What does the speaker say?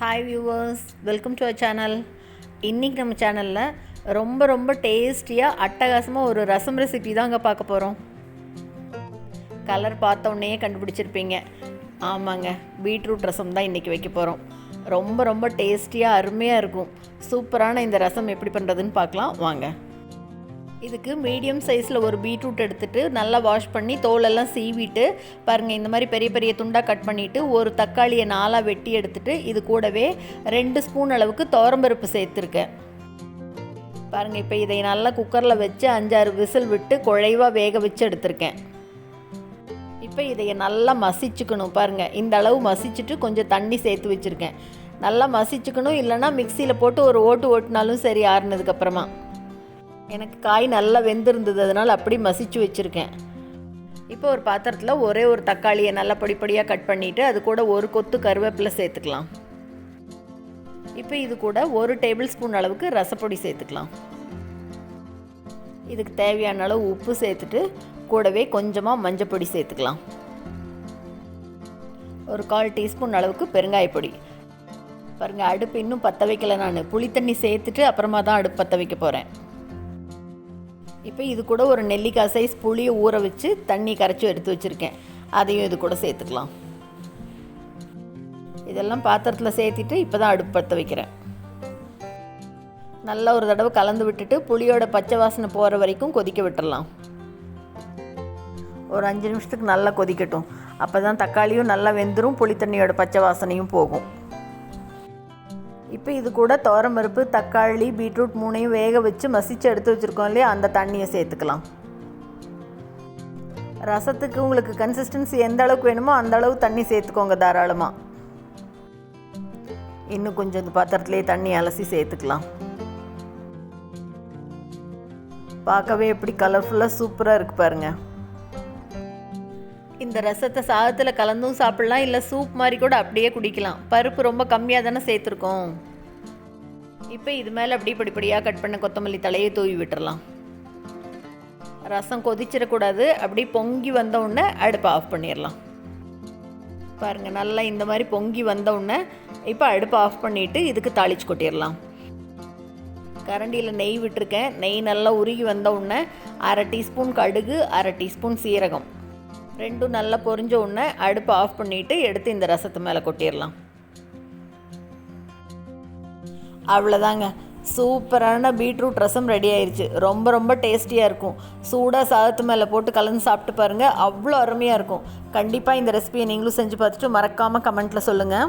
Hi viewers welcome to our channel இன்றைக்கி நம்ம சேனலில் ரொம்ப ரொம்ப டேஸ்டியாக அட்டகாசமாக ஒரு ரசம் ரெசிபி தாங்க பார்க்க போகிறோம் கலர் பார்த்த உடனே கண்டுபிடிச்சிருப்பீங்க. ஆமாங்க பீட்ரூட் ரசம் தான் இன்றைக்கி வைக்க போகிறோம் ரொம்ப ரொம்ப டேஸ்டியாக அருமையாக இருக்கும். சூப்பரான இந்த ரசம் எப்படி பண்ணுறதுன்னு பார்க்கலாம். வாங்க. இதுக்கு மீடியம் சைஸில் ஒரு பீட்ரூட் எடுத்துகிட்டு நல்லா வாஷ் பண்ணி தோலெல்லாம் சீவிட்டு பாருங்கள் இந்த மாதிரி பெரிய பெரிய துண்டாக கட் பண்ணிவிட்டு ஒரு தக்காளியை நாலாக வெட்டி எடுத்துகிட்டு இது கூடவே ரெண்டு ஸ்பூன் அளவுக்கு துவரம்பருப்பு சேர்த்துருக்கேன். பாருங்கள் இப்போ இதை நல்லா குக்கரில் வச்சு அஞ்சாறு விசில் விட்டு குழைவாக வேக வச்சு எடுத்திருக்கேன். இப்போ இதைய நல்லா மசிச்சுக்கணும் பாருங்கள் இந்த அளவு மசிச்சுட்டு கொஞ்சம் தண்ணி சேர்த்து வச்சுருக்கேன். நல்லா மசிச்சுக்கணும் இல்லைன்னா மிக்சியில் போட்டு ஒரு ஓட்டு ஓட்டினாலும் சரி ஆறுனதுக்கப்புறமா எனக்கு காய் நல்லா வெந்திருந்தது அதனால் அப்படி மசிச்சு வச்சுருக்கேன். இப்போ ஒரு பாத்திரத்தில் ஒரே ஒரு தக்காளியை நல்லா படிப்படியாக கட் பண்ணிவிட்டு அது கூட ஒரு கொத்து கருவேப்பிலை சேர்த்துக்கலாம். இப்போ இது கூட ஒரு டேபிள் ஸ்பூன் அளவுக்கு ரசப்பொடி சேர்த்துக்கலாம். இதுக்கு தேவையான அளவு உப்பு சேர்த்துட்டு கூடவே கொஞ்சமாக மஞ்சப்பொடி சேர்த்துக்கலாம். ஒரு கால் டீஸ்பூன் அளவுக்கு பெருங்காயப்பொடி பாருங்கள் அடுப்பு இன்னும் பற்ற வைக்கலை நான். புளித்தண்ணி சேர்த்துட்டு அப்புறமா தான் அடுப்பு பற்ற வைக்க போகிறேன் இப்போ இது கூட ஒரு நெல்லிக்காய் சைஸ் புளியை ஊற வச்சு தண்ணி கரைச்சி எடுத்து வச்சுருக்கேன். அதையும் இது கூட சேர்த்துக்கலாம். இதெல்லாம் பாத்திரத்தில் சேர்த்திட்டு இப்போ தான் அடுப்பு பற்ற வைக்கிறேன். நல்லா ஒரு தடவை கலந்து விட்டுட்டு புளியோட பச்சை வாசனை போகிற வரைக்கும் கொதிக்க விட்டுடலாம் ஒரு அஞ்சு நிமிஷத்துக்கு நல்லா கொதிக்கட்டும். அப்போ தான் தக்காளியும் நல்லா வெந்துடும் புளி தண்ணியோட பச்சை வாசனையும் போகும். இப்போ இது கூட பருப்பு தக்காளி பீட்ரூட் மூணையும் வேக வச்சு மசிச்சு எடுத்து வச்சுருக்கோம் இல்லையா? அந்த தண்ணியை சேர்த்துக்கலாம். ரசத்துக்கு உங்களுக்கு கன்சிஸ்டன்சி எந்த அளவுக்கு வேணுமோ அந்த அளவு தண்ணி சேர்த்துக்கோங்க தாராளமாக இன்னும் கொஞ்சம் இந்த பாத்திரத்துலேயே தண்ணி அலசி சேர்த்துக்கலாம். பார்க்கவே எப்படி கலர்ஃபுல்லாக சூப்பராக இருக்கு பாருங்கள் இந்த ரசத்தை சாதத்தில் கலந்தும் சாப்பிட்லாம் இல்லை சூப் மாதிரி கூட அப்படியே குடிக்கலாம். பருப்பு ரொம்ப கம்மியாக தானே சேர்த்துருக்கோம். இப்போ இது மேலே அப்படியே படிப்படியாக கட் பண்ண கொத்தமல்லி தலையை தூவி விட்டுறலாம். ரசம் கொதிச்சிடக்கூடாது. அப்படி பொங்கி வந்த உடனே அடுப்பை ஆஃப் பண்ணிடலாம். பாருங்கள் நல்லா இந்த மாதிரி பொங்கி வந்த உடனே இப்போ அடுப்பை ஆஃப் பண்ணிவிட்டு இதுக்கு தாளிச்சு கொட்டிடலாம். கரண்டியில் நெய் விட்டுருக்கேன். நெய் நல்லா உருகி வந்த உடனே அரை டீஸ்பூன் கடுகு அரை டீஸ்பூன் சீரகம். ரெண்டும் நல்லா பொரிஞ்ச உடனே அடுப்பை ஆஃப் பண்ணிவிட்டு எடுத்து இந்த ரசத்து மேலே கொட்டிடலாம். அவ்வளோதாங்க சூப்பரான பீட்ரூட் ரசம் ரெடி ஆயிடுச்சு ரொம்ப ரொம்ப டேஸ்டியாக இருக்கும். சூடாக சாதத்து மேலே போட்டு கலந்து சாப்பிட்டு பாருங்கள் அவ்வளோ அருமையாக இருக்கும். கண்டிப்பாக இந்த ரெசிபியை நீங்களும் செஞ்சு பார்த்துட்டு மறக்காமல் கமெண்ட்டில் சொல்லுங்கள்